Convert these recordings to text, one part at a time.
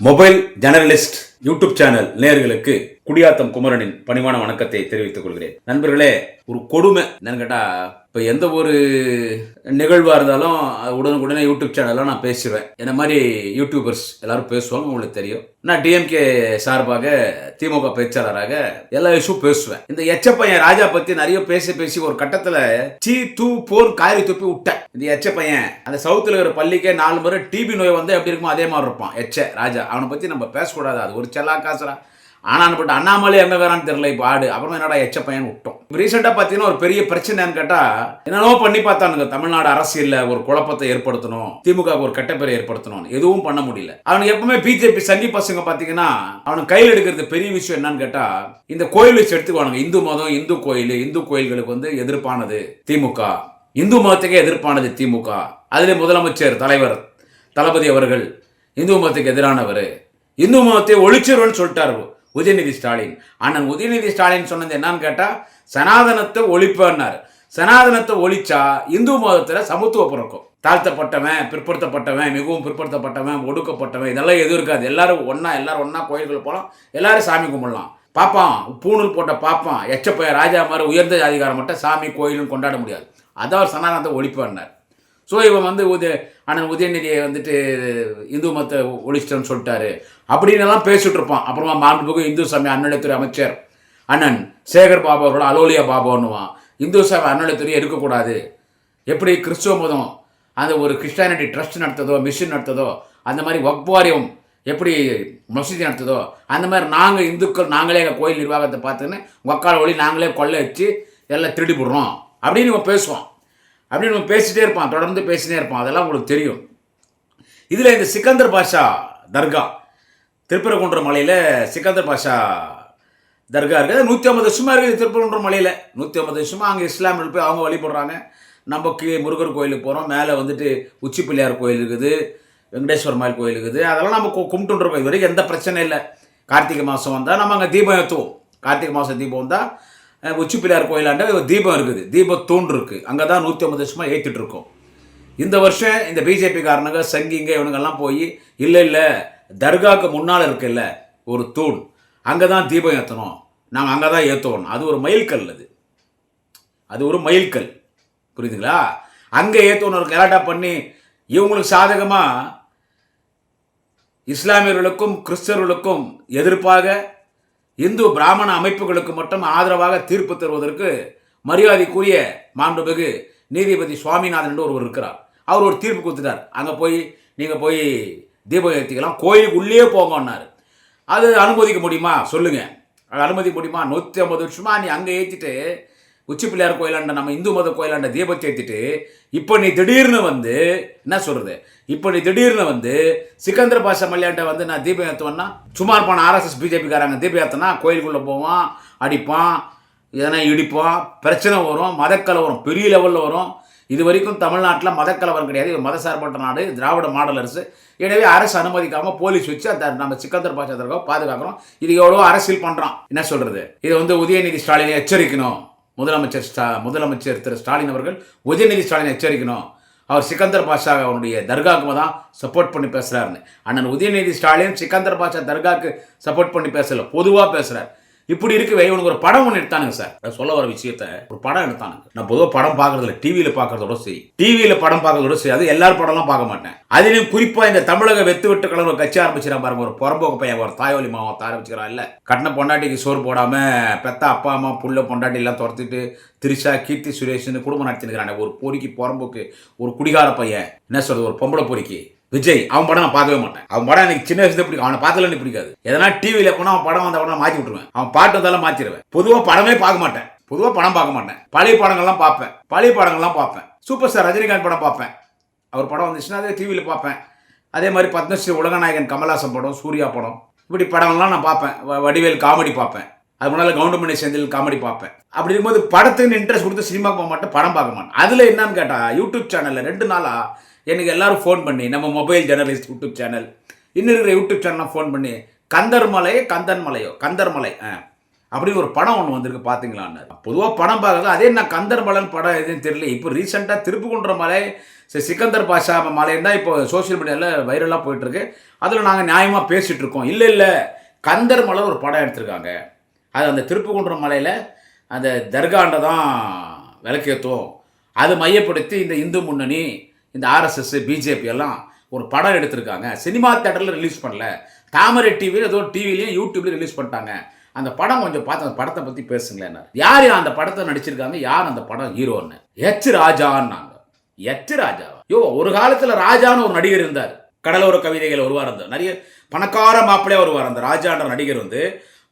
Mobile generalist YouTube channel நேர்களுக்கு குடியாத்தம் குமரனின் பணிவான வணக்கத்தை தெரிவித்துக் கொள்கிறேன். நண்பர்களே ஒரு கொடுமை. என்னன்னு கேட்டா இப்போ எந்த ஒரு நிகழ்வாக இருந்தாலும் உடனுக்குடனே யூடியூப் சேனலில் நான் பேசிடுவேன். என்ன மாதிரி யூடியூபர்ஸ் எல்லாரும் பேசுவாங்க உங்களுக்கு தெரியும். நான் டிஎம்கே சார்பாக திமுக பேச்சாளராக எல்லா இஷ்யூ பேசுவேன். இந்த எச்சப்பையன் ராஜா பற்றி நிறைய பேசி பேசி ஒரு கட்டத்தில் சீ தூ போர் காரி துப்பி விட்டேன். இந்த எச்சப்பையன் அந்த சவுத்தில் இருக்கிற பள்ளிக்கே நாலு முறை டிபி நோய் வந்து எப்படி இருக்குமோ அதே மாதிரி இருப்பான். எச்ச ராஜா. அவனை பற்றி நம்ம பேசக்கூடாது. அது ஒரு செல்லா காசுரா ஆனால் ஆனான்னு அண்ணாமலை எங்கே வேறான்னு தெரியல இப்போ ஆடு. அப்புறம் என்னடா எச்ச பையன் விட்டோம். ரீசெண்டாக பார்த்தீங்கன்னா ஒரு பெரிய பிரச்சனைன்னு கேட்டால் என்னென்னவோ பண்ணி பார்த்தானுங்க. தமிழ்நாடு அரசியலில் ஒரு குழப்பத்தை ஏற்படுத்தணும் திமுக ஒரு கட்டப்பேரை ஏற்படுத்தணும் எதுவும் பண்ண முடியல. அவனுக்கு எப்பவுமே பிஜேபி சங்கி பசங்க பார்த்தீங்கன்னா அவனுக்கு கையில் எடுக்கிறது பெரிய விஷயம் என்னன்னு கேட்டால் இந்த கோயில் வச்சு எடுத்துக்குவானுங்க. இந்து மதம் இந்து கோயில் இந்து கோயில்களுக்கு வந்து எதிர்ப்பானது திமுக. இந்து மதத்துக்கே எதிர்ப்பானது திமுக. அதில் முதலமைச்சர் தலைவர் தளபதி அவர்கள் இந்து மதத்துக்கு எதிரானவர். இந்து மதத்தை ஒழிச்சிருவன்னு சொல்லிட்டாரு. உதயநிதி ஸ்டாலின். அண்ணன் உதயநிதி ஸ்டாலின் சொன்னது என்னன்னு கேட்டா சனாதனத்தை ஒழிப்பன்னார். சனாதனத்தை ஒழிச்சா இந்து மதத்தில் சமத்துவம் பிறக்கும். தாழ்த்தப்பட்டவன் பிற்படுத்தப்பட்டவன் மிகவும் பிற்படுத்தப்பட்டவன் ஒடுக்கப்பட்டவன் இதெல்லாம் எதுவும் இருக்காது. எல்லாரும் ஒன்றா எல்லாரும் ஒன்றா கோயில்கள் போகலாம் எல்லாரும் சாமி கும்பிடலாம். பார்ப்பான் பூணூல் போட்ட பார்ப்பான் எச்சப்பைய ராஜா மாதிரி உயர்ந்த அதிகாரம் மட்டும் சாமி கோயிலும் கொண்டாட முடியாது. அதான் சனாதனத்தை ஒழிப்பன்னார். ஸோ இவன் வந்து உதய அண்ணன் உதயநிதியை வந்துட்டு இந்து மத ஒழிச்சிட்டேன்னு சொல்லிட்டாரு. அப்படின்னுலாம் பேசிட்டு இருப்பான். அப்புறமா மாண்புமிகு இந்து சமய அறநிலைத்துறை அமைச்சர் அண்ணன் சேகர் பாபு அவரோட அலோலியா பாபான்னுவான் இந்து சமய அறநிலைத்துறை இருக்கக்கூடாது எப்படி கிறிஸ்துவ மதம் அந்த ஒரு கிறிஸ்டானிட்டி ட்ரஸ்ட் நடத்ததோ மிஷின் நடத்ததோ அந்த மாதிரி வக்வாரியம் எப்படி மசூதி நடத்துதோ அந்த மாதிரி நாங்கள் இந்துக்கள் நாங்களே எங்கள் கோயில் நிர்வாகத்தை பார்த்துன்னு வக்கால ஒளி நாங்களே கொள்ளை வச்சு எல்லாம் திருடி போடுறோம். அப்படின்னு இவன் பேசுவான். அப்படின்னு நம்ம பேசிட்டே இருப்பான் தொடர்ந்து பேசினே இருப்பான். அதெல்லாம் உங்களுக்கு தெரியும். இதில் இந்த சிக்கந்தர் பாஷா தர்கா திருப்பரங்குன்ற மலையில் சிக்கந்தர் பாஷா தர்கா இருக்குது நூற்றி ஐம்பது வருஷமாக இருக்குது திருப்பரங்குன்ற மலையில். நூற்றி ஐம்பது வருஷமாக அங்கே இஸ்லாமியில் போய் அவங்க வழிபடுறாங்க. நம்ம கீழே முருகர் கோயிலுக்கு போகிறோம் மேலே வந்துட்டு உச்சி பிள்ளையார் கோயில் இருக்குது வெங்கடேஸ்வர் மாயில் கோயில் இருக்குது. அதெல்லாம் நம்ம கு- இருக்கோம் இது வரைக்கும் எந்த பிரச்சனையும் இல்லை. கார்த்திகை மாதம் வந்தால் நம்ம அங்கே தீபம் ஏற்றுவோம் கார்த்திகை மாதம் தீபம் வந்தால் உச்சிப்பிள்ளையார் உச்சி பிள்ளையார் கோயிலாண்ட ஒரு தீபம் இருக்குது. தீபத்தூண் இருக்குது அங்கே தான் நூற்றி ஐம்பது வருஷமாக ஏற்றிட்டு இருக்கோம். இந்த வருஷம் இந்த பிஜேபி காரனுங்க சங்கிங்க இவனுங்கெல்லாம் போய் இல்லை இல்லை தர்காவுக்கு முன்னால் இருக்குல்ல ஒரு தூண். அங்கே தான் தீபம் ஏற்றணும் நாங்கள் அங்கே தான் ஏற்றுவோம் அது ஒரு மயில்கல் அது. அது ஒரு மயில்கல். புரியுதுங்களா? அங்கே ஏற்றணும் கலாட்டா பண்ணி இவங்களுக்கு சாதகமாக இஸ்லாமியர்களுக்கும் கிறிஸ்தவர்களுக்கும் எதிர்ப்பாக இந்து பிராமண அமைப்புகளுக்கு மட்டும் ஆதரவாக தீர்ப்பு தருவதற்கு மரியாதைக்குரிய மாண்புமிகு நீதிபதி சுவாமிநாதன் என்று ஒருவர் இருக்கிறார். அவர் ஒரு தீர்ப்பு கொடுத்துட்டார். அங்கே போய் நீங்கள் போய் தீபம் ஏற்றிக்கலாம் கோயிலுக்கு உள்ளே போங்கன்னாரு. அது அனுமதிக்க முடியுமா? சொல்லுங்க. அது அனுமதிக்க முடியுமா? நூற்றி ஐம்பது வருஷமா நீ அங்கே ஏற்றிட்டு உச்சி பிள்ளையார் கோயிலாண்ட நம்ம இந்து மத கோயிலாண்ட தீபத்தை ஏற்றிட்டு இப்போ நீ திடீர்னு வந்து என்ன சொல்கிறது இப்போ நீ திடீர்னு வந்து சிக்கந்தர பாஷா மல்லியாண்ட வந்து நான் தீபம் ஏற்றுவேன்னா சும்மா போன ஆர்எஸ்எஸ் பிஜேபிக்காரங்க தீபம் ஏற்றினா கோயிலுக்குள்ளே போவான் அடிப்பான் எதனா இடிப்பான் பிரச்சனை வரும் மதக்கலவரம் பெரிய லெவலில் வரும். இது வரைக்கும் தமிழ்நாட்டில் மதக்கலவரம் கிடையாது. இது மதசார்பற்ற நாடு திராவிட மாடல் அரசு. எனவே அரசு அனுமதிக்காமல் போலீஸ் வச்சு அந்த நம்ம சிக்கந்தர் பாஷா பாதுகாக்கிறோம் இது எவ்வளோ அரசியல் பண்ணுறான் என்ன சொல்கிறது இது வந்து உதயநிதி ஸ்டாலினை எச்சரிக்கணும். முதலமைச்சர் ஸ்டா முதலமைச்சர் திரு ஸ்டாலின் அவர்கள் உதயநிதி ஸ்டாலின் எச்சரிக்கணும். அவர் சிக்கந்தர் பாஷா அவனுடைய தர்காவுக்கு தான் சப்போர்ட் பண்ணி பேசுகிறாருன்னு அண்ணன் உதயநிதி ஸ்டாலின் சிக்கந்தர் பாஷா தர்காவுக்கு சப்போர்ட் பண்ணி பேசலை பொதுவாக பேசுகிறார் இப்படி இருக்கவே இவனுக்கு ஒரு படம் ஒன்று எடுத்தானுங்க சார். நான் சொல்ல வர விஷயத்த ஒரு படம் எடுத்தானுங்க. நான் பொதுவாக படம் பார்க்கறதுல டிவியில் பார்க்கறதோட சரி. டிவியில் படம் பார்க்கறதோட சரி. அது எல்லாரும் படம்லாம் பார்க்க மாட்டேன். அதுலேயும் குறிப்பாக இந்த தமிழக வெத்து வெட்டு கலர் ஒரு கட்சி ஆரம்பிச்சிடா பாருங்க. ஒரு புறம்போக்கு பையன் ஒரு தாயோலி மாவட்ட ஆரம்பிச்சுக்கிறான் இல்லை. கட்டின பொண்டாட்டிக்கு சோறு போடாமல் பெத்த அப்பா அம்மா புள்ள பொண்டாட்டி எல்லாம் துரத்திட்டு திரிஷா கீர்த்தி சுரேஷ்னு குடும்பம் நடத்தினுக்கிறானே. ஒரு பொறிக்கு புறம்போக்கு ஒரு குடிகார பையன். என்ன சொல்றது? ஒரு பொம்பளை பொறிக்கு. விஜய் அவன் படம் நான் பார்க்கவே மாட்டேன். அவன் படம் எனக்கு சின்ன வயசுல பிடிக்கும். அவனை பார்த்தலன்னு பிடிக்காது. எதனா டிவியில போனா அவன் படம் வந்த படம் மாற்றி விட்டுருவேன். அவன் பாட்டு வந்தாலும் மாற்றிடுவேன் பொதுவாக படமே பார்க்க மாட்டேன். பொதுவாக படம் பார்க்க மாட்டேன். பழைய படங்கள்லாம் பார்ப்பேன். பழைய படங்கள்லாம் பார்ப்பேன். சூப்பர் ஸ்டார் ரஜினிகாந்த் படம் பார்ப்பேன். அவர் படம் வந்துச்சுன்னா அதே டிவியில் பார்ப்பேன். அதே மாதிரி பத்மஸ்ரீ உலகநாயகன் கமல்ஹாசன் படம் சூர்யா படம். இப்படி படங்கள்லாம் நான் பார்ப்பேன். வ- வடிவேல் காமெடி பார்ப்பேன். அது முன்னால் கவுண்டமணி செந்தில் காமெடி பார்ப்பேன். அப்படி இருக்கும்போது படத்துக்கு இன்ட்ரெஸ்ட் கொடுத்து சினிமா போக மாட்டேன் படம் பார்க்க மாட்டேன். அதில் என்னன்னு கேட்டால் யூடியூப் சேனலில் ரெண்டு நாளாக எனக்கு எல்லாரும் ஃபோன் பண்ணி நம்ம மொபைல் ஜெர்னலிஸ்ட் யூடியூப் சேனல் இன்னும் இருக்கிற யூடியூப் சேனல்லாம் ஃபோன் பண்ணி கந்தர் மலையோ கந்தன் மலையோ கந்தர் மலை ஆ. அப்படின்னு ஒரு படம் ஒன்று வந்திருக்கு பார்த்தீங்களான்னு பொதுவாக படம் பார்க்கறது அதே நான் கந்தர்மலன் படம் எதுன்னு தெரியல. இப்போ ரீசெண்டாக திருப்புகுன்ற மலை சிக்கந்தர் பாஷா மலைன்னு தான் இப்போ சோஷியல் மீடியாவில் வைரலாக போயிட்டுருக்கு. அதில் நாங்கள் நியாயமாக பேசிகிட்டு இருக்கோம். இல்லை இல்லை. கந்தர்மலை ஒரு படம் எடுத்திருக்காங்க. அது அந்த திருப்புகுன்ற மலையில் அந்த தர்காண்டை தான் விளக்கேற்றும். அது மையப்படுத்தி இந்த இந்து முன்னணி இந்த ஆர்எஸ்எஸ் பிஜேபி எல்லாம் ஒரு படம் எடுத்திருக்காங்க. சினிமா தேட்டரில் ரிலீஸ் பண்ணல. தாமரை டிவியில் ஏதோ டிவிலையும் யூடியூப்லையும் ரிலீஸ் பண்ணிட்டாங்க. அந்த படம் கொஞ்சம் பார்த்து அந்த படத்தை பற்றி பேசுங்களேன் யார் அந்த படத்தை நடிச்சிருக்காங்க? யார் அந்த படம் ஹீரோன்னு? எச் ராஜான்னாங்க. எச் ராஜா. யோ ஒரு காலத்தில் ராஜான்னு ஒரு நடிகர் இருந்தார். கடலோர கவிதைகள் வருவார் இருந்தார் நிறைய பணக்கார மாப்பிள்ளையா வருவார் அந்த ராஜான்ற நடிகர் வந்து.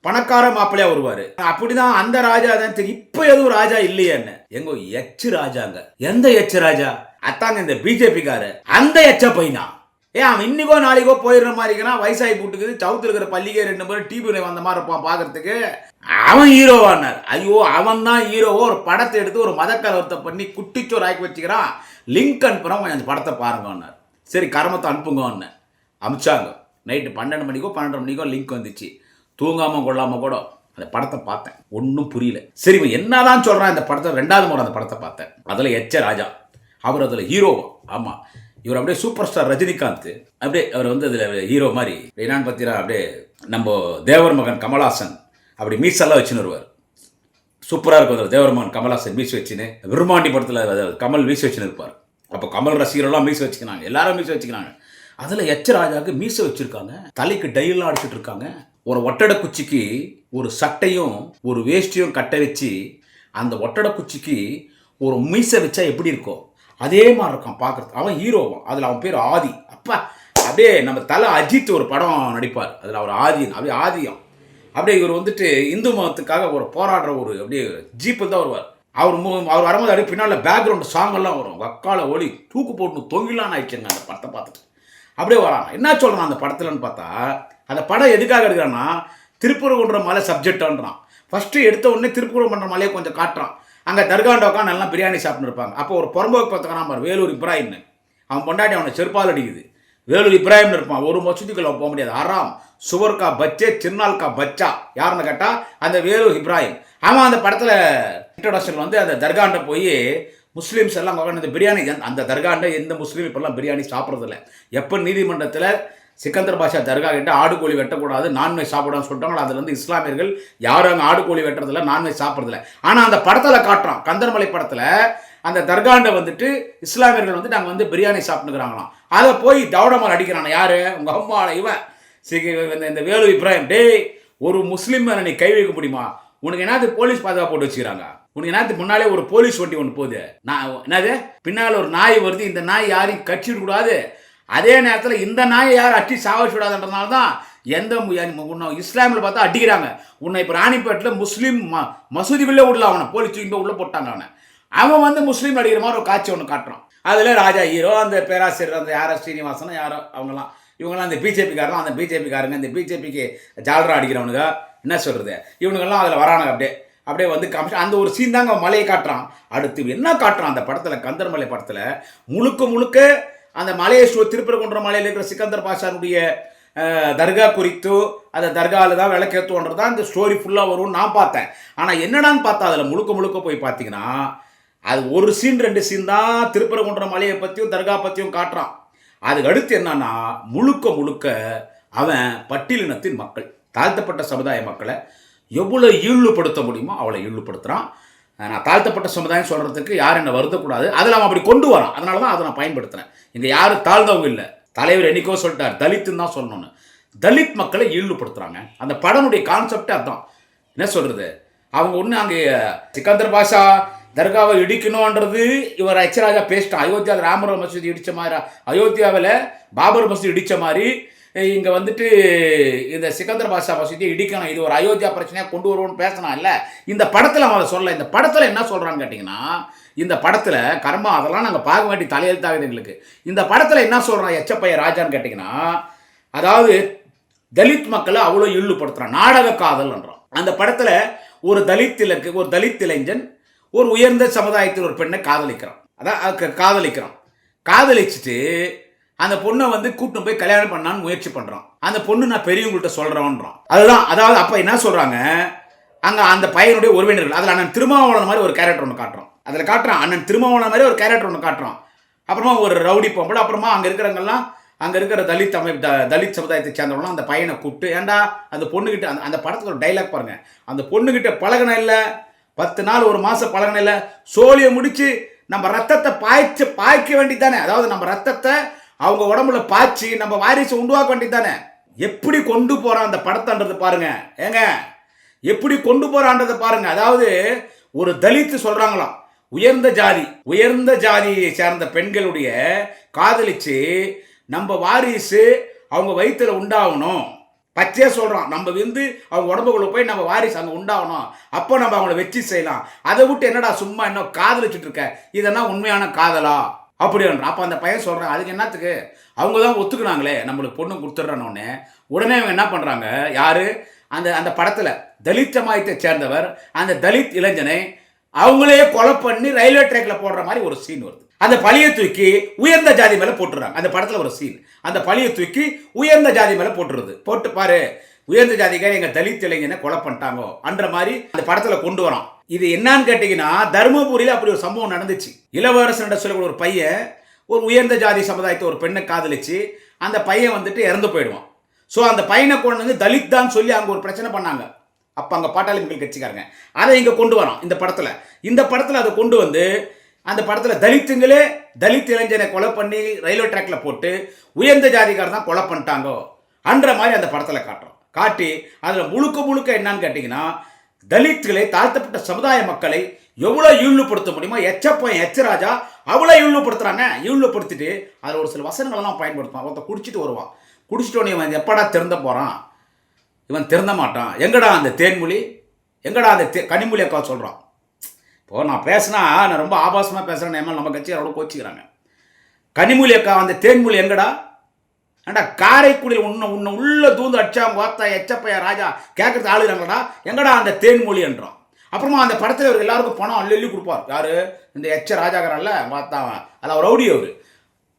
பணக்கார மாப்பிள்ளையா வருவார். அப்படிதான் அந்த ராஜா தான் தெரியும். இப்போ எதுவும் ராஜா இல்லையேன்னு எங்க எச் ராஜாங்க. எந்த எச் ராஜா? அத்தாங்க இந்த பிஜேபிக்காரு அந்த எச்ச பையனா? ஏன் அவன் இன்னைக்கோ நாளைக்கோ போயிடுற மாதிரி இருக்கிறான் வயசாகி போட்டுக்குது. சவுத்துல இருக்கிற பள்ளிக்கே ரெண்டு பேரும் டிவியில் வந்த மாதிரி இருப்பான் பார்க்கறதுக்கு அவன் ஹீரோவானார் ஐயோ அவன் தான் ஹீரோவோ ஒரு படத்தை எடுத்து ஒரு மதக்கலவரத்தை பண்ணி குட்டிச்சோர் ஆக்கி வச்சுக்கிறான். லிங்க் அனுப்புறான் கொஞ்சம் அந்த படத்தை பாருங்கன்னார் சரி கர்மத்தை அனுப்புங்கன்னு அமிச்சாங்க. நைட்டு பன்னெண்டு மணிக்கோ பன்னெண்டு மணிக்கோ லிங்க் வந்துச்சு. தூங்காமல் கொள்ளாமல் கூட அந்த படத்தை பார்த்தேன். ஒன்றும் புரியல. சரி இவன் என்னதான் சொல்கிறான் இந்த படத்தை? ரெண்டாவது முறை அந்த படத்தை பார்த்தேன். அதில் எச்ச ராஜா. அவர் அதில் ஹீரோவா ஆமாம் இவர் அப்படியே சூப்பர் ஸ்டார் ரஜினிகாந்த். அப்படியே அவர் வந்து அதில் ஹீரோ மாதிரி. என்னன்னு பார்த்தீங்கன்னா அப்படியே நம்ம தேவர் மகன் கமலாசன் அப்படி மீசெல்லாம் வச்சுன்னு வருவார். சூப்பராக இருக்கும் அதில் தேவர் மகன் கமலாசன் மீஸ் வச்சுன்னு. விரும்மாண்டி படத்தில் கமல் மீஸ் வச்சுன்னு இருப்பார். அப்போ கமல் ரசிகரெல்லாம் மீஸ் வச்சுக்கிறாங்க. எல்லாரும் மீஸ் வச்சுக்கிறாங்க. அதில் எச்ச ராஜாவுக்கு மீசை வச்சுருக்காங்க. தலைக்கு டையெல்லாம் அடிச்சுட்டு இருக்காங்க. ஒரு ஒட்டடை குச்சிக்கு ஒரு சட்டையும் ஒரு வேஷ்டியும் கட்ட வச்சு அந்த ஒட்டடை குச்சிக்கு ஒரு மீசை வச்சா எப்படி இருக்கும்? அதே மாதிரி இருக்கான் பார்க்கறதுக்கு. அவன் ஹீரோவான் அதில் அவன் பேர் ஆதி. அப்பா அப்படியே நம்ம தலை அஜித் ஒரு படம் நடிப்பார். அதில் அவர் ஆதியன். அப்படியே ஆதியம். அப்படியே இவர் வந்துட்டு இந்து மதத்துக்காக ஒரு போராடுற ஒரு அப்படியே ஜீப்பு தான் வருவார். அவர் மு- அவர் வரும்போது அப்படியே பின்னால் பேக்ரவுண்ட் சாங் எல்லாம் வரும். வக்கால ஒளி தூக்கு போட்டு தொங்கிலான்னு ஆயிடுச்சுங்க அந்த படத்தை பார்த்துட்டு. அப்படியே வரான் என்ன சொல்கிறான் அந்த படத்துலன்னு பார்த்தா அந்த படம் எதுக்காக எடுக்கிறான்னா திருப்பூர்குன்ற மலை சப்ஜெக்டான்றான் ஃபஸ்ட்டு எடுத்த உடனே திருப்பூர்குன்ற மலையை கொஞ்சம் காட்டுறான். அங்கே தர்காண்ட உட்காந்து நல்லா பிரியாணி சாப்பிட்டு இருப்பாங்க அப்போ ஒரு புறம்போக்கு பார்த்துக்கிறான் பாரு வேலூர் இப்ராஹிம்னு. அவன் பொண்டாட்டி அவனை செருப்பால் அடிக்குது. வேலூர் இப்ராஹிம்னு இருப்பான். ஒரு மசூதிக்குள்ள போக முடியாது. ஆறாம் சுவர்கா பச்சே சின்னால்கா பச்சா. யாருன்னு கேட்டால் அந்த வேலூர் இப்ராஹிம். அவன் அந்த படத்தில் இன்ட்ரடக்ஷன் வந்து அந்த தர்காண்ட போய் முஸ்லீம்ஸ் எல்லாம் உட்காந்து பிரியாணி அந்த- தர்காண்ட எந்த முஸ்லீம் இப்போல்லாம் பிரியாணி சாப்பிட்றதில்ல. எப்போ நீதிமன்றத்தில் சிக்கந்தர் பாஷா தர்கா கிட்ட ஆடு கோழி வெட்டக்கூடாது நான்வெஜ் சாப்பிடான்னு சொல்லிட்டாங்களோ? அதுலேருந்து இஸ்லாமியர்கள் யாரும் அங்கே ஆடு கோழி வெட்டுறதில்ல நான்வெஜ் சாப்பிட்றதில்ல. ஆனால் அந்த படத்தில் காட்டுறான் கந்தர்மலை படத்தில் அந்த தர்காண்டை வந்துட்டு இஸ்லாமியர்கள் வந்து நாங்கள் வந்து பிரியாணி சாப்பிட்டுக்கிறாங்களாம். அதை போய் தௌடமால் அடிக்கிறான். யார்? உங்கள் அம்மால இவன். சிகி இந்த- இந்த வேலு இப்ராஹிம். டேய் ஒரு முஸ்லீம் மேலே நீ கை வைக்க முடியுமா? உனக்கு என்னது போலீஸ் பாதுகாப்பு போட்டு வச்சுக்கிறாங்க? உனக்கு என்னது முன்னாலே ஒரு போலீஸ் வண்டி ஒன்று போகுது? நான் என்னது? பின்னால் ஒரு நாய் வருது. இந்த நாய் யாரையும் கட்சிடக்கூடாது அதே நேரத்தில் இந்த நாயை யாரும் அட்டி சாவச்சு விடாதுன்றதுனால தான் எந்த உன்னை இஸ்லாமில் பார்த்தா அடிக்கிறாங்க. உன்னை இப்போ ராணிப்பேட்டில் முஸ்லீம் ம மசூதி உள்ளே விடல அவனை போலீஸ் தூக்கி போய் உள்ளே போட்டாங்க அவனை. அவன் வந்து முஸ்லீம் அடிக்கிற மாதிரி ஒரு காட்சி ஒன்று காட்டுறான். அதில் ராஜா ஹீரோ அந்த பேராசிரியர் அந்த யாரோ ஸ்ரீனிவாசனும் யாரோ அவங்கலாம். இவங்கெல்லாம் அந்த பிஜேபிக்காரலாம் அந்த பிஜேபிக்காரங்க இந்த பிஜேபிக்கு ஜாலரா அடிக்கிறவனுங்க. என்ன சொல்கிறது இவனுங்கெல்லாம் அதில் வரானுங்க அப்படியே. அப்படியே வந்து காமிச்சு அந்த ஒரு சீன் தாங்க மலையை காட்டுறான். அடுத்து என்ன காட்டுறான் அந்த படத்தில் கந்தர்மலை படத்தில்? முழுக்க முழுக்க அந்த மலையை திருப்பரங்குன்ற மலையில் இருக்கிற சிக்கந்தர் பாஷானுடைய தர்கா குறித்து அந்த தர்காவில் தான் விளக்கேற்றுவோன்றது தான் இந்த ஸ்டோரி ஃபுல்லாக வரும்னு நான் பார்த்தேன். ஆனால் என்னடான்னு பார்த்தா அதில் முழுக்க முழுக்க போய் பார்த்தீங்கன்னா அது ஒரு சீன் ரெண்டு சீன் தான் திருப்பரங்குன்ற மலையை பற்றியும் தர்கா பற்றியும் காட்டுறான். அதுக்கு அடுத்து என்னன்னா முழுக்க முழுக்க அவன் பட்டியலினத்தின் மக்கள் தாழ்த்தப்பட்ட சமுதாய மக்களை எவ்வளோ ஈழ்வுபடுத்த முடியுமோ அவளை ஈழ்வுபடுத்துகிறான் நான் தாழ்த்தப்பட்ட சமுதாயம் சொல்கிறதுக்கு யாரும் என்னை வருத்தக்கூடாது. அதில் அவன் அப்படி கொண்டு வரான். அதனால தான் அதை நான் பயன்படுத்துகிறேன் இங்கே யாரும் தாழ்ந்தவங்க இல்லை. தலைவர் என்னைக்கோ சொல்லிட்டார். தலித்துன்னு தான் சொல்லணும்னு. தலித் மக்களை ஈழ்வுபடுத்துகிறாங்க அந்த படனுடைய கான்செப்டே அதான். என்ன சொல்கிறது அவங்க ஒன்று அங்கே சிக்கந்தர் பாஷா தர்காவை இடிக்கணுன்றது இவர் அச்சராஜா பேசிட்டான். அயோத்தியாவில் ராமர் மசூதி இடித்த மாதிரி அயோத்தியாவில் பாபர் மசூதி இடித்த மாதிரி இங்கே வந்துட்டு இந்த சிக்கந்தர் பாஷா வசதியை இடிக்கணும். இது ஒரு அயோத்தியா பிரச்சனையாக கொண்டு வருவோம்னு பேசினா இல்லை இந்த படத்தில் அவன் சொல்ல இந்த படத்தில் என்ன சொல்கிறான்னு கேட்டிங்கன்னா இந்த படத்தில் கர்மா அதெல்லாம் நாங்கள் பார்க்க வேண்டிய தலையெழுத்தாகுது எங்களுக்கு இந்த படத்தில் என்ன சொல்கிறான் எச்சப்பைய ராஜான்னு கேட்டிங்கன்னா அதாவது தலித் மக்களை அவ்வளோ இழிவுபடுத்துறான். நாடக காதல்ன்றான். அந்த படத்தில் ஒரு தலித் இலக்கு ஒரு தலித் இளைஞன் ஒரு உயர்ந்த சமுதாயத்தில் ஒரு பெண்ணை காதலிக்கிறான். அதான் அதுக்கு காதலிக்கிறான். காதலிச்சுட்டு அந்த பொண்ணை வந்து கூட்டின்னு போய் கல்யாணம் பண்ணான்னு முயற்சி பண்றான். அந்த பொண்ணு நான் பெரியவங்கள்ட்ட சொல்கிறவன்றான் அதுதான் அதாவது அப்போ என்ன சொல்கிறாங்க அங்க அந்த பையனுடைய உறவினர்கள் அதுல அண்ணன் திருமாவளவன் மாதிரி ஒரு கேரக்டர் ஒன்று காட்டுறோம் அதுல காட்டுறான் அண்ணன் திருமாவளவன் மாதிரி ஒரு கேரக்டர் ஒன்று காட்டுறோம் அப்புறமா ஒரு ரவுடி பொம்பளை அப்புறமா அங்க இருக்கிறவங்கெல்லாம் அங்க இருக்கிற தலித் அமைப்பு த- தலித் சமுதாயத்தை சேர்ந்தவங்களாம் அந்த பையனை கூப்பிட்டு ஏன்டா அந்த பொண்ணுகிட்ட அந்த அந்த படத்துல ஒரு டைலாக் பாருங்க. அந்த பொண்ணுகிட்ட பழகின இல்லை பத்து நாள் ஒரு மாசம் பழகின இல்லை சோழியை முடிச்சு நம்ம ரத்தத்தை பாய்ச்சி பாய்க்க வேண்டியதானே அதாவது நம்ம ரத்தத்தை அவங்க உடம்புல பாய்ச்சி நம்ம வாரிசு உண்டுவாக்க வேண்டியதானே எப்படி கொண்டு போகிறான் அந்த படத்தன்றது பாருங்க. ஏங்க எப்படி கொண்டு போகிறான்றதை பாருங்க. அதாவது ஒரு தலித்து சொல்கிறாங்களாம் உயர்ந்த ஜாதி உயர்ந்த ஜாதியை சேர்ந்த பெண்களுடைய காதலிச்சு நம்ம வாரிசு அவங்க வயிற்றில் உண்டாகணும். பச்சையாக சொல்கிறோம் நம்ம வந்து அவங்க உடம்புக்குள்ள போய் நம்ம வாரிசு அங்கே உண்டாகணும். அப்போ நம்ம அவங்கள வச்சு செய்யலாம். அதை விட்டு என்னடா சும்மா என்ன காதலிச்சுட்டு இருக்க? இதெல்லாம் உண்மையான காதலா? அப்படி அப்போ அந்த பையன் சொல்கிறான் அதுக்கு என்னத்துக்கு? அவங்க தான் ஒத்துக்குனாங்களே நம்மளுக்கு பொண்ணு கொடுத்துட்றனோடனே உடனே அவங்க என்ன பண்ணுறாங்க யார்? அந்த அந்த படத்தில் தலித் சமாயத்தை சேர்ந்தவர் அந்த தலித் இளைஞனை அவங்களே கொலை பண்ணி ரயில்வே ட்ராக்ல போடுற மாதிரி ஒரு சீன் வருது. அந்த பழியை தூக்கி உயர்ந்த ஜாதி மேலே போட்டுறாங்க அந்த படத்தில் ஒரு சீன் அந்த பழியை தூக்கி உயர்ந்த ஜாதி மேலே போட்டுருது போட்டு பாரு உயர்ந்த ஜாதிக்கார எங்கள் தலித் இளைஞனை கொலை பண்ணிட்டாங்கோ அன்ற மாதிரி அந்த படத்தில் கொண்டு வரோம் இது என்னன்னு கேட்டீங்கன்னா தருமபுரியில் அப்படி ஒரு சம்பவம் நடந்துச்சு. இளவரசன் சொல்லக்கூடிய ஒரு பையன் ஒரு உயர்ந்த ஜாதி சமுதாயத்தை ஒரு பெண்ணை காதலிச்சு அந்த பையன் வந்துட்டு இறந்து போயிடுவான். ஸோ அந்த பையனை கொண்டு வந்து தலித் தான் சொல்லி அங்கே ஒரு பிரச்சனை பண்ணாங்க. அப்போ அங்கே பாட்டாளி மக்கள் கட்சிக்காரங்க. அதை இங்கே கொண்டு வரோம் இந்த படத்தில். இந்த படத்தில் அதை கொண்டு வந்து அந்த படத்தில் தலித்துங்களே தலித் இளைஞனை கொலை பண்ணி ரயில்வே ட்ராக்ல போட்டு உயர்ந்த ஜாதிக்காரர் தான் கொலை பண்ணிட்டாங்கோ அன்ற மாதிரி அந்த படத்தில் காட்டுறோம் காட்டி அதில் முழுக்க முழுக்க என்னன்னு கேட்டிங்கன்னா தலித்களை தாழ்த்தப்பட்ட சமுதாய மக்களை எவ்வளோ ஈழ்வுபடுத்த முடியுமோ எச்சப்பன் எச்சராஜா அவ்வளோ ஈழ்வுபடுத்துறாங்க ஈழ்வுபடுத்திட்டு அதில் ஒரு சில வசனங்களெல்லாம் பயன்படுத்துவான். ஒருத்த குடிச்சிட்டு வருவான். குடிச்சிட்டு இவன் எப்படா திறந்த போகிறான் இவன் திறந்த மாட்டான். எங்கடா அந்த தேன்மொழி? எங்கடா அந்த தே கனிமொழி அக்கா சொல்கிறான் இப்போ நான் பேசினா நான் ரொம்ப ஆபாசமாக பேசுகிறேன் ஏமா நம்ம கட்சி அவ்வளோ கோச்சிக்கிறாங்க. கனிமொழி அக்கா அந்த தேன்மொழி எங்கடா? ஏண்டா காரைக்குடியில் உன்னை உன்னை உள்ள தூந்து அடிச்சாங்க வாத்தா எச்சப்பையா ராஜா கேட்கறது ஆளுகிறாங்களடா எங்கடா அந்த தேன்மொழி என்றோம் அப்புறமா அந்த படத்தில் அவர் எல்லாருக்கும் பணம் அள்ளி அள்ளி கொடுப்பார். யாரு? இந்த எச்ச ராஜாகரல்ல வாத்தா அதில் அவர் ரவுடி அவர்.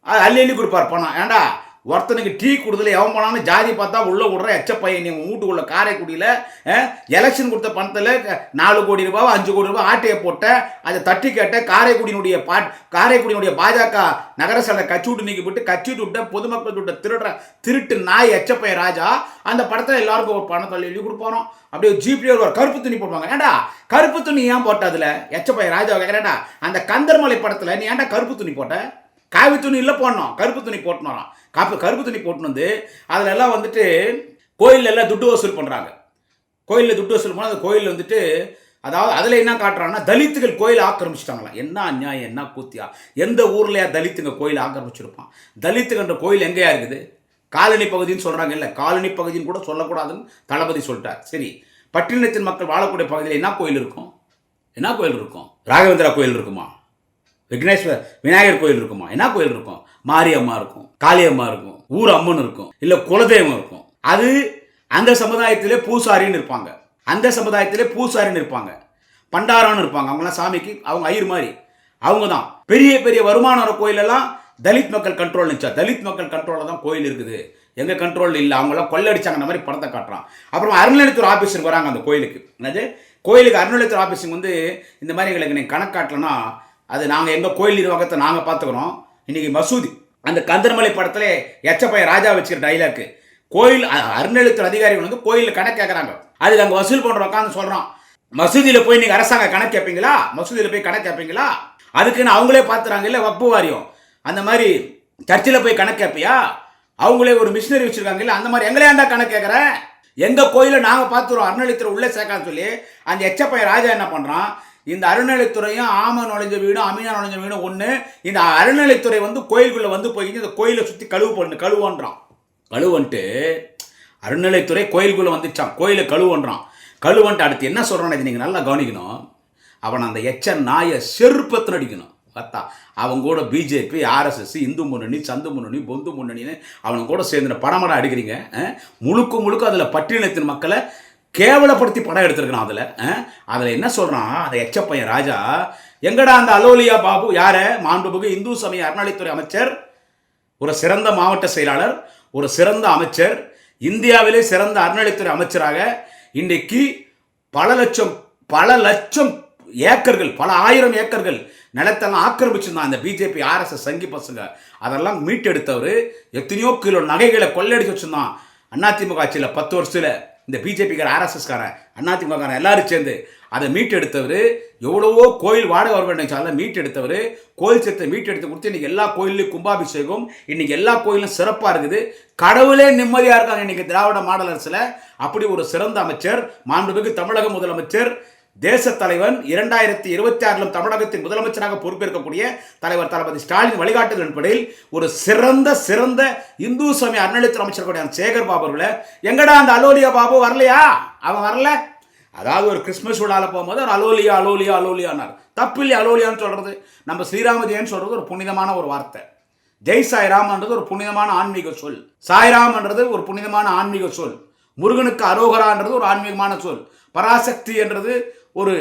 அது அள்ளி அள்ளி கொடுப்பார் பணம். ஏண்டா? ஒருத்தனுக்கு டீ கொடுத்துல எவன் போனாலும் ஜாதி பார்த்தா உள்ளே விடுற எச்ச பையன். நீ வீட்டுக்குள்ள காரைக்குடியில் எலெக்ஷன் கொடுத்த பணத்தில் நாலு கோடி ரூபாய் அஞ்சு கோடி ரூபாய் ஆட்டையை போட்ட அதை தட்டி கேட்ட காரைக்குடியினுடைய பா காரைக்குடியினுடைய பாஜக நகரசபை கட்சி விட்டு நீக்கி விட்டு கட்சி விட்ட பொதுமக்கள் விட்ட திருடுற திருட்டு நாய் எச்சப்பைய ராஜா அந்த படத்தில் எல்லாருக்கும் ஒரு பணத்தை எழுதி கொடுப்பாரோ அப்படியே ஜிபிலே ஒரு கருப்பு துணி போடுவாங்க. ஏண்டா கருப்பு துணி ஏன் போட்ட அதில்? எச்சப்பைய ராஜா கேட்குறேன்டா அந்த கந்தர்மலை படத்தில் நீ ஏன்டா கருப்பு துணி போட்ட? காவி துணி இல்லை போடணும். கருப்பு துணி போட்டுன்னு காப்பு கருப்பு துணி போட்டுன்னு வந்து அதில் எல்லாம் வந்துட்டு கோயிலில் எல்லாம் துட்டு வசூல் பண்ணுறாங்க கோயிலில் துட்டு வசூல் பண்ணால் அந்த கோயில் வந்துட்டு அதாவது அதில் என்ன காட்டுறாங்கன்னா தலித்துகள் கோயில் ஆக்கிரமிச்சிட்டாங்களாம் என்ன அநியாயம் என்ன கூத்தியா? எந்த ஊர்லையா தலித்துங்க கோயில் ஆக்கிரமிச்சிருப்பான்? தலித்துகன்ற கோயில் எங்கேயா இருக்குது? காலனி பகுதின்னு சொல்கிறாங்க இல்லை காலனி பகுதின்னு கூட சொல்லக்கூடாதுன்னு தளபதி சொல்லிட்டார். சரி பட்டினத்தின் மக்கள் வாழக்கூடிய பகுதியில் என்ன கோயில் இருக்கும்? என்ன கோயில் இருக்கும்? ராகவேந்திரா கோயில் இருக்குமா? விக்னேஸ்வர் விநாயகர் கோயில் இருக்குமா? என்ன கோயில் இருக்கும்? மாரியம்மா இருக்கும் காளியம்மா இருக்கும் ஊர் அம்மன் இருக்கும் இல்லை குலதெய்வம் இருக்கும். அது அந்த சமுதாயத்திலே பூசாரின்னு இருப்பாங்க. அந்த சமுதாயத்திலே பூசாரின்னு இருப்பாங்க. பண்டாரான்னு இருப்பாங்க. அவங்களாம் சாமிக்கு அவங்க ஐயர் மாதிரி. அவங்க தான் பெரிய பெரிய வருமானம் வர கோயிலெல்லாம் தலித் மக்கள் கண்ட்ரோல் இருந்துச்சா தலித் மக்கள் கண்ட்ரோலில் தான் கோயில் இருக்குது. எங்கள் கண்ட்ரோல் இல்லை. அவங்களாம் கொள்ளடிச்சாங்க. அந்த மாதிரி படத்தை காட்டுறான். அப்புறம் அறநிலையத்துறை ஆஃபீஸருக்கு வராங்க அந்த கோயிலுக்கு. என்னது? கோயிலுக்கு அறநிலையத்துறை ஆஃபீஸுக்கு வந்து இந்த மாதிரி எங்களுக்கு நீங்கள் கணக்காட்டலன்னா அது நாங்கள் எங்கள் கோயில் நிர்வாகத்தை நாங்கள் பார்த்துக்குறோம். இன்றைக்கி மசூதி அந்த கந்தர்மலை படத்தில் எச்சப்பைய ராஜா வச்சுக்கிற டைலாக்கு கோயில் அ- அதிகாரிகள் வந்து கோயிலில் கணக்கு கேட்குறாங்க அதுக்கு அங்கே வசூல் பண்ணுற உட்காந்து சொல்கிறோம் மசூதியில் போய் நீங்கள் அரசாங்க கணக்கு கேட்பீங்களா மசூதியில் போய் கணக்கு கேட்பீங்களா அதுக்குன்னு அவங்களே பார்த்துறாங்க இல்லை வக்பு வாரியம். அந்த மாதிரி சர்ச்சில் போய் கணக்கு கேட்பியா அவங்களே ஒரு மிஷினரி வச்சுருக்காங்க. இல்லை அந்த மாதிரி எங்களே ஏன்டா கணக்கு கேட்குறேன் எங்கள் கோயிலை நாங்கள் பார்த்துருவோம் அறநிலையத்துறை உள்ளே சேர்க்கான்னு சொல்லி அந்த எச்சப்பைய ராஜா என்ன பண்ணுறான் இந்த அறநிலைத்துறையும் ஆம நுழைஞ்ச வீடும் அமீனா நுழைஞ்ச வீடும் ஒன்று இந்த அறநிலைத்துறை வந்து கோயிலுக்குள்ளே வந்து போய் இந்த கோயிலை சுற்றி கழுவு பண்ணு கழுவுன்றான். கழுவன்ட்டு அறநிலைத்துறை கோயிலுக்குள்ளே வந்துச்சான் கோயிலை கழுவுன்றான். கழுவன்ட்டு அடுத்து என்ன சொல்கிறான் இது நீங்கள் நல்லா கவனிக்கணும். அவன் அந்த எச்ச நாயை செருப்பத்தில் அடிக்கணும். பார்த்தா அவன் கூட பிஜேபி ஆர்எஸ்எஸ் இந்து முன்னணி சந்து முன்னணி பொந்து முன்னணின்னு அவன் கூட சேர்ந்து படமடம் அடிக்கிறீங்க முழுக்க முழுக்க அதில் பட்டியலத்தின் மக்களை கேவலப்படுத்தி படம் எடுத்திருக்கிறான் அதில் அதில் என்ன சொல்கிறான் அந்த எச்ச பையன் ராஜா எங்கடா அந்த அலோலியா பாபு யார? மாண்புமிகு இந்து சமய அறநிலைத்துறை அமைச்சர் ஒரு சிறந்த மாவட்ட செயலாளர் ஒரு சிறந்த அமைச்சர் இந்தியாவிலே சிறந்த அறநிலைத்துறை அமைச்சராக இன்றைக்கு பல லட்சம் பல லட்சம் ஏக்கர்கள் பல ஆயிரம் ஏக்கர்கள் நிலத்தெல்லாம் ஆக்கிரமிச்சிருந்தான் அந்த பிஜேபி ஆர்எஸ்எஸ் சங்கி பசங்க. அதெல்லாம் மீட்டெடுத்தவர் எத்தனையோ கிலோ நகைகளை கொள்ளையடிச்சு வச்சிருந்தான். அதிமுக ஆட்சியில் பத்து வருஷத்தில். இந்த பிஜேபிக்கார ஆர்எஸ்எஸ்காரன் அதிமுககாரன் எல்லாரும் சேர்ந்து அதை மீட்டெடுத்தவர் எவ்வளவோ கோயில் வாடகை வர வேண்டும் மீட்டெடுத்தவர் கோயில் சேர்த்து மீட்டெடுத்து கொடுத்து இன்றைக்கி எல்லா கோயிலையும் கும்பாபிஷேகம் இன்றைக்கி எல்லா கோயிலும் சிறப்பாக இருக்குது. கடவுளே நிம்மதியாக இருக்காங்க இன்னைக்கு திராவிட மாடல் அரசில். அப்படி ஒரு சிறந்த அமைச்சர் மாண்புமிகு தமிழக முதலமைச்சர் தேச தலைவன் இரண்டாயிரத்தி இருபத்தி ஆறிலும் தமிழகத்தின் முதலமைச்சராக பொறுப்பேற்கக்கூடிய தலைவர் தளபதி ஸ்டாலின் வழிகாட்டுதல் ஒரு சிறந்த சிறந்த இந்து சமய அறநிலையத்துறை அமைச்சர் சேகர் பாபு அவர்களை எங்கடா அந்த அலோலியா பாபு வரலையா? அவன் வரல? அதாவது ஒரு கிறிஸ்மஸ் விழாவில் போகும்போது ஒரு அலோலியா அலோலியா அலோலியானார். தப்பு இல்லை அலோலியான்னு சொல்றது. நம்ம ஸ்ரீராமஜெயன்னு சொல்றது ஒரு புனிதமான ஒரு வார்த்தை. ஜெய் சாய்ராம்ன்றது ஒரு புனிதமான ஆன்மீக சொல். சாய்ராம்ன்றது ஒரு புனிதமான ஆன்மீக சொல். முருகனுக்கு அரோகரான்றது ஒரு ஆன்மீகமான சொல். பராசக்தி என்றது ஒரு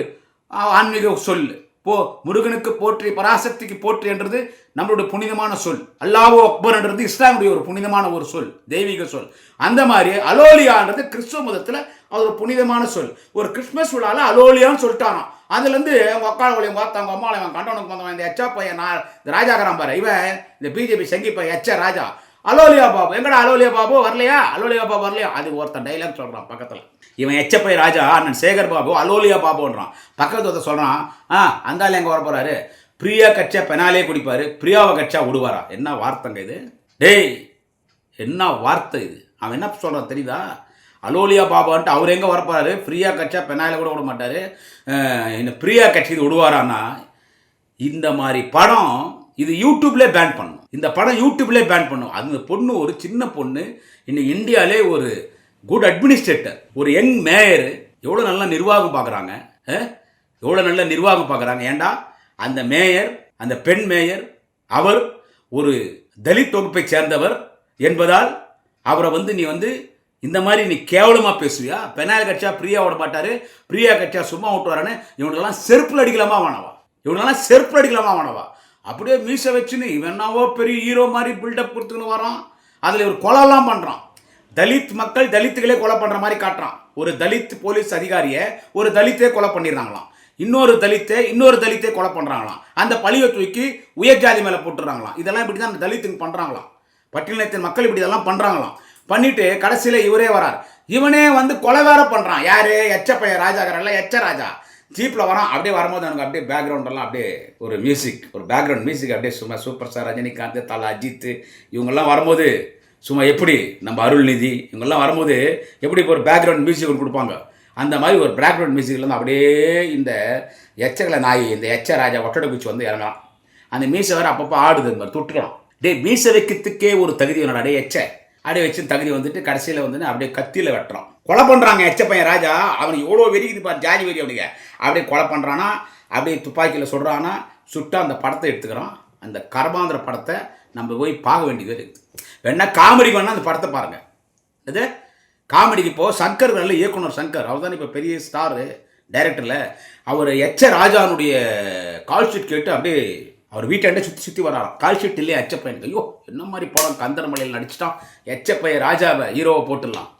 ஆன்மீக சொல். போ முருகனுக்கு போற்றி பராசக்திக்கு போற்றி என்றது நம்மளுடைய புனிதமான சொல். அல்லாஹ் அக்பர் என்றது இஸ்லாமுடைய ஒரு புனிதமான ஒரு சொல் தெய்வீக சொல். அந்த மாதிரி அலோலியான்றது கிறிஸ்துவ மதத்தில் அது ஒரு புனிதமான சொல். ஒரு கிறிஸ்மஸ் விழாவில் அலோலியான்னு சொல்லிட்டானோ அதுலேருந்து அவங்க அக்காளவளையும் பார்த்து அவங்க அம்மாவை கண்டவனுக்கு வந்தவன் இந்த எச்சா பையன் நான் இந்த ராஜாகராம் பாரு இவன் இந்த பிஜேபி சங்கி பையன் எச்ச ராஜா. அலோலியா பாபு. எங்கடா அலோலியா பாபு? வரலையா? அலோலியா பாபு வரலையா? அது ஒருத்தன் டைலாக் சொல்கிறான் பக்கத்தில். இவன் எச்சப்பை ராஜா அண்ணன் சேகர் பாபு அலோலியா பாபுன்றான். பக்கத்து ஒருத்தர் சொல்கிறான் ஆ அந்த எங்கே வர போகிறாரு பிரியா கட்சா பெனாலே குடிப்பார் பிரியாவை கட்சா விடுவாரா என்ன வார்த்தைங்க இது? டேய் என்ன வார்த்தை இது? அவன் என்ன சொல்கிறான் தெரியுதா? அலோலியா பாபான்ட்டு அவர் எங்கே வரப்போறாரு? பிரியா கட்சா பெனாலே கூட விட மாட்டார் என்ன பிரியா கட்சி இது விடுவாரான்னா இந்த மாதிரி படம் இது யூடியூப்லேயே பேன் பண்ணும். இந்த படம் யூடியூப்லேயே பேன் பண்ணும். அந்த பொண்ணு ஒரு சின்ன பொண்ணு. இன்னைக்கு இந்தியாவிலே ஒரு குட் அட்மினிஸ்ட்ரேட்டர் ஒரு யங் மேயர் எவ்வளோ நல்லா நிர்வாகம் பார்க்குறாங்க. எவ்வளோ நல்ல நிர்வாகம் பார்க்குறாங்க. ஏண்டா? அந்த மேயர் அந்த பெண் மேயர் அவர் ஒரு தலித் தொகுப்பை சேர்ந்தவர் என்பதால் அவரை வந்து நீ வந்து இந்த மாதிரி நீ கேவலமாக பேசுவியா? பெனாயில் கட்சியா பிரியா விட மாட்டாரு. பிரியா கட்சியா சும்மா விட்டுவாரான்னு இவனுக்கெல்லாம் செருப்பில் அடிக்கலாமா? வானவா இவனுக்கெல்லாம் செருப்பில் அடிக்கலாமா? வானவா அப்படியே மீசை வச்சுன்னு இவன் என்னவோ பெரிய ஹீரோ மாதிரி பில்டப் கொடுத்துன்னு வரான் அதில் ஒரு கொலைலாம் பண்ணுறான் தலித் மக்கள் தலித்துகளே கொலை பண்ணுற மாதிரி காட்டுறான். ஒரு தலித் போலீஸ் அதிகாரியை ஒரு தலித்தே கொலை பண்ணிடுறாங்களாம். இன்னொரு தலித்தை இன்னொரு தலித்தே கொலை பண்ணுறாங்களாம் அந்த பழியை தூக்கி உயர் ஜாதி மேலே போட்டுறாங்களாம். இதெல்லாம் இப்படி தான் அந்த தலித்துங்க பண்ணுறாங்களாம் பட்டியலத்தின் மக்கள் இப்படி இதெல்லாம் பண்ணுறாங்களாம் பண்ணிட்டு கடைசியில் இவரே வரார் இவனே வந்து கொலை வேற பண்ணுறான் யாரு? எச்ச பையன் ராஜாகரல்ல எச்ச ராஜா. ஜீப்பில் வரான் அப்படியே வரும்போது எனக்கு அப்படியே பேக்ரவுண்டெல்லாம் அப்படியே ஒரு மியூசிக் ஒரு பேக்ரவுண்ட் மியூசிக் அப்படியே சும்மா சூப்பர் ஸ்டார் ரஜினிகாந்த் தலா அஜித் இவங்கெல்லாம் வரும்போது சும்மா எப்படி நம்ம அருள்நிதி இவங்கெல்லாம் வரும்போது எப்படி இப்போ ஒரு பேக்ரவுண்ட் மியூசிக் ஒன்று கொடுப்பாங்க. அந்த மாதிரி ஒரு பேக்ரவுண்ட் மியூசிக்லேருந்து அப்படியே இந்த எச்சகல நாய் இந்த எச்ச ராஜா ஒட்டடை குச்சி வந்து இறங்கலாம் அந்த மீசை வேறு அப்பப்போ ஆடுது இந்த மாதிரி தொட்டுக்கலாம் டேய் மீசை வைக்கிறதுக்கே ஒரு தகுதி வேணும் டே எச்சை. அடைய வச்சு தகுதி வந்துட்டு கடைசியில் வந்து அப்படியே கத்தியில் வெட்டுறோம் கொலை பண்ணுறாங்க எச்ச பையன் ராஜா. அவன் எவ்வளோ வெறிக்குது பாரு ஜாதி வெறி அப்படிங்க அப்படியே கொலை பண்ணுறானா அப்படியே துப்பாக்கியில் சொல்கிறானா சுட்டு அந்த படத்தை எடுத்துக்கிறான். அந்த கர்மாந்திர படத்தை நம்ம போய் பார்க்க வேண்டியது இருக்குது வேணா காமெடிக்கு வேணால் அந்த படத்தை பாருங்கள் இது காமெடிக்கு இப்போ சங்கர் நல்ல இயக்குனர் சங்கர். அவர் தான் இப்போ பெரிய ஸ்டாரு டைரக்டரில். அவர் எச்ச ராஜானுடைய கால் ஷீட் கேட்டு அப்படியே அவர் வீட்டாண்டே சுற்றி சுற்றி வராராம். கால் ஷீட் இல்லையே எச்சப்பையன் ஐயோ என்ன மாதிரி படம் கந்தரமலையில் நடிச்சிட்டான். எச்ச ராஜாவை ஹீரோவை போட்டுடலாம்.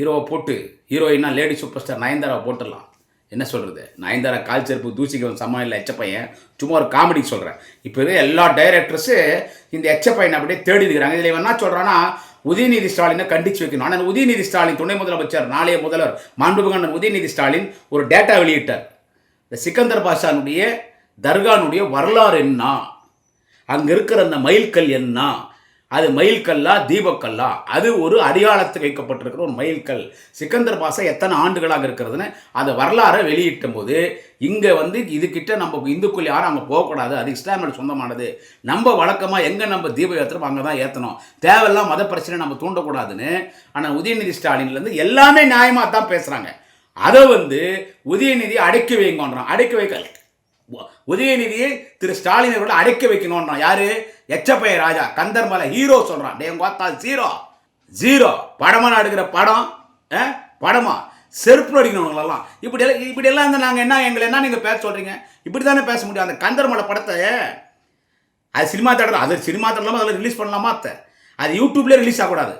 ஹீரோவை போட்டு ஹீரோயினா லேடி சூப்பர் ஸ்டார் நயன்தாராவை போட்டுடலாம். என்ன சொல்கிறது நயன்தாரா கால் செருப்பு தூசிக்கு வந்து இல்லை எச்ச பையன். சும்மா ஒரு காமெடி சொல்கிறேன் இப்போ எல்லா டைரக்டர்ஸு இந்த எச்ச பையனை அப்படியே தேடி இருக்கிறாங்க இதில் இவன் என்ன சொல்கிறான்னா உதயநிதி ஸ்டாலினை கண்டிச்சு வைக்கணும். ஆனால் உதயநிதி ஸ்டாலின் துணை முதலமைச்சர் நாளைய முதல்வர் மாண்புமிகு உதயநிதி ஸ்டாலின் ஒரு டேட்டா வெளியிட்டார். இந்த சிக்கந்தர் பாஷானுடைய தர்கானுடைய வரலாறு என்ன? அங்கே இருக்கிற அந்த மயில்கல் என்ன? அது மயில்கல்லா தீபக்கல்லா. அது ஒரு அடையாளத்துக்கு வைக்கப்பட்டிருக்கிற ஒரு மயில்கல். சிக்கந்தர் பாஷா எத்தனை ஆண்டுகளாக இருக்கிறதுன்னு அந்த வரலாறை வெளியிட்டும் போது இங்கே வந்து இதுக்கிட்ட நம்ம இந்துக்கள் யாரும் அங்கே போகக்கூடாது. அது இஸ்லாமியோட சொந்தமானது. நம்ம வழக்கமாக எங்கே நம்ம தீப ஏற்றுறோம் அங்கே தான் ஏற்றணும் தேவையில்லாம் மத பிரச்சனை நம்ம தூண்டக்கூடாதுன்னு ஆனால் உதயநிதி ஸ்டாலின்லேருந்து எல்லாமே நியாயமாக தான் பேசுகிறாங்க அதை வந்து உதயநிதி அடக்கி வைங்கன்றான் அடக்கி வைக்க உதயநிதியை திரு ஸ்டாலினை கூட அடைக்க வைக்கணும்ன்றான். யாரு? எச்சப்பைய ராஜா. கந்தர்மலை ஹீரோ சொல்றான். டே பார்த்தா ஜீரோ ஜீரோ படமா எடுக்கிற படம் ஆ? படமா? செருப்பு அடிக்கணுங்களெல்லாம் இப்படி எல்லாம் இப்படி எல்லாம் இருந்தால் நாங்கள் என்ன எங்களை என்ன நீங்கள் பேச சொல்கிறீங்க இப்படி தானே பேச முடியும். அந்த கந்தர்மலை படத்தை அது சினிமா தேட்டர் அது சினிமா தேட்டர்லாமா அதில் ரிலீஸ் பண்ணலாமா அத்தை? அது யூடியூப்லேயே ரிலீஸ் ஆகக்கூடாது.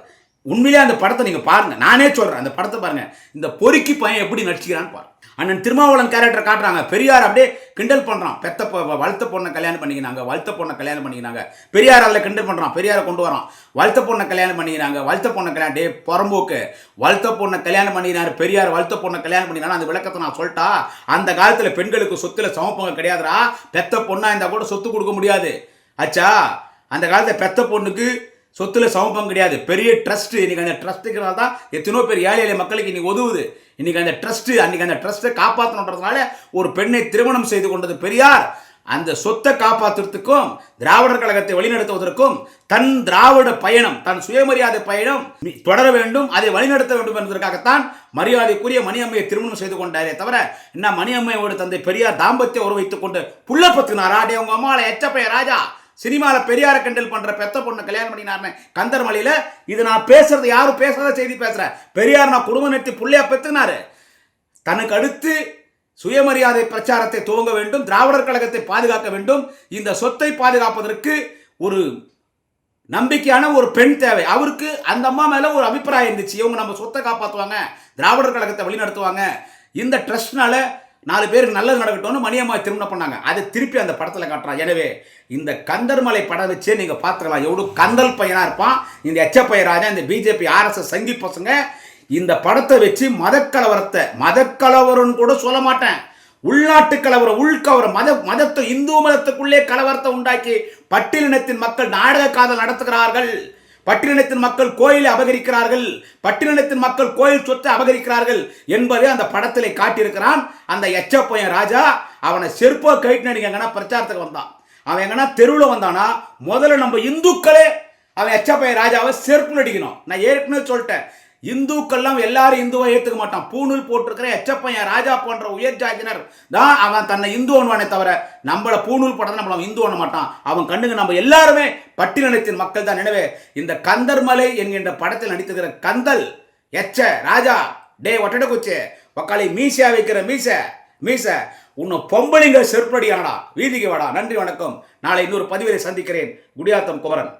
உண்மையிலே அந்த படத்தை நீங்கள் பாருங்கள் நானே சொல்கிறேன் அந்த படத்தை பாருங்கள் இந்த பொறுக்கி பையன் எப்படி நடிச்சுக்கிறான்னு பாருங்கள் அண்ணன் திருமாவளவன் கேரக்டர் காட்டுறாங்க. பெரியார் அப்படியே கிண்டல் பண்ணுறான் பெத்த வளர்த்த பொண்ணை கல்யாணம் பண்ணிக்கினாங்க. வளர்த்த பொண்ணை கல்யாணம் பண்ணிக்கினாங்க. பெரியார் அதில் கிண்டல் பண்ணுறான் பெரியாரை கொண்டு வரான். வளர்த்த பொண்ணை கல்யாணம் பண்ணிக்கிறாங்க வளர்த்த பொண்ணை கல்யாணம் டே புறம்போக்கு. வளர்த்த பொண்ணை கல்யாணம் பண்ணினார் பெரியார். வளர்த்த பொண்ணை கல்யாணம் பண்ணினாரு அந்த விளக்கத்தை நான் சொல்லிட்டா அந்த காலத்தில் பெண்களுக்கு சொத்துல சமப்பங்க கிடையாதுடா. பெத்த பொண்ணாக இருந்தால் கூட சொத்து கொடுக்க முடியாது. ஆச்சா அந்த காலத்தில் பெத்த பொண்ணுக்கு சொத்துல சமப்பம் கிடையாது. பெரிய ட்ரஸ்ட் இன்னைக்கு அந்த ட்ரஸ்ட்டுங்கிறனால தான் எத்தனோ பேர் ஏழை ஏழை மக்களுக்கு இன்னைக்கு உதவுது. இன்னைக்கு அந்த ட்ரஸ்ட் அன்னைக்கு அந்த ட்ரஸ்ட்டை காப்பாற்றணுன்றதுனால ஒரு பெண்ணை திருமணம் செய்து கொண்டது பெரியார். அந்த சொத்தை காப்பாற்றுறதுக்கும் திராவிடர் கழகத்தை வழிநடத்துவதற்கும் தன் திராவிட பயணம் தன் சுயமரியாதை பயணம் தொடர வேண்டும் அதை வழிநடத்த வேண்டும் என்பதற்காகத்தான் மரியாதைக்குரிய மணியம்மையை திருமணம் செய்து கொண்டாரே தவிர என்ன மணியம்மையோடு தந்தை பெரியார் தாம்பத்திய உறவைத்துக் கொண்டு புள்ள பத்துனாரா டே உங்க அம்மாவை எச்சப்பைய ராஜா. சினிமாவில் பெரியார கண்டல் பண்ணுற பெத்த பொண்ணு கல்யாணம் பண்ணினார்னு கந்தர்மலையில் இது நான் பேசுறது யாரும் பேசுறத செய்தி பேசுகிறேன் பெரியார் நான் குடும்பம் நிறுத்தி புள்ளையா பெத்துனாரு. தனக்கு அடுத்து சுயமரியாதை பிரச்சாரத்தை துவங்க வேண்டும் திராவிடர் கழகத்தை பாதுகாக்க வேண்டும். இந்த சொத்தை பாதுகாப்பதற்கு ஒரு நம்பிக்கையான ஒரு பெண் தேவை. அவருக்கு அந்த அம்மா மேலே ஒரு அபிப்பிராயம் இருந்துச்சு. இவங்க நம்ம சொத்தை காப்பாற்றுவாங்க திராவிடர் கழகத்தை வழிநடத்துவாங்க. இந்த ட்ரஸ்ட்னால நாலு பேருக்கு நல்லது நடக்கட்டும்னு மணியம்மா திருமணம் பண்ணாங்க. அதை திருப்பி அந்த படத்தில் காட்டுறான் எனவே இந்த கந்தர்மலை படம் வச்சே நீங்கள் பார்த்துக்கலாம் எவ்வளோ கந்தல் பையனாக இருப்பான். இந்த எச்ச பையராஜா இந்த பிஜேபி ஆர்எஸ்எஸ் சங்கி பசங்க இந்த படத்தை வச்சு மதக்கலவரத்தை மதக்கலவரம்னு கூட சொல்ல மாட்டேன். உள்நாட்டு கலவரம் உள்கவரம் மத மதத்தை இந்து மதத்துக்குள்ளே கலவரத்தை உண்டாக்கி பட்டியலினத்தின் மக்கள் நாடக காதல் நடத்துகிறார்கள். பட்டினத்தின் மக்கள் கோயிலை அபகரிக்கிறார்கள். பட்டினத்தின் மக்கள் கோயில் சொத்தை அபகரிக்கிறார்கள் என்பதை அந்த படத்திலே காட்டியிருக்கிறான் அந்த எச்சப்பையன் ராஜா. அவனை செருப்போ கைட்டு எங்கன்னா பிரச்சாரத்துக்கு வந்தான். அவன் எங்கன்னா தெருவில் வந்தானா? முதல்ல நம்ம இந்துக்களே அவன் எச்சப்பையன் ராஜாவை செருப்பு அடிக்கணும் நான் ஏற்கனவே சொல்லிட்டேன். இந்துக்கள்லாம் எல்லாரும் இந்துவை ஏற்றுக்க மாட்டான். பூணூல் போட்டிருக்கிற எச்சப்பையன் ராஜா போன்ற உயர் ஜாதியினர் தான் அவன் தன்னை இந்து ஒன்றுவானே தவிர நம்மள பூணூல் போட்டதை நம்மள இந்து ஒண்ண மாட்டான். அவன் கண்ணுங்க நம்ம எல்லாருமே பட்டினத்தின் மக்கள் தான். எனவே இந்த கந்தர்மலை என்கின்ற படத்தில் நடித்திருக்கிற கந்தல் எச்ச ராஜா டே ஒட்டட குச்சே ஒக்காளி மீசையா வைக்கிற மீச மீச உன்னை பொம்பளைங்க செருப்படியானடா வீதிக்கு வாடா. நன்றி வணக்கம். நாளை இன்னொரு பதிவிலை சந்திக்கிறேன். குடியாத்தம் குமரன்.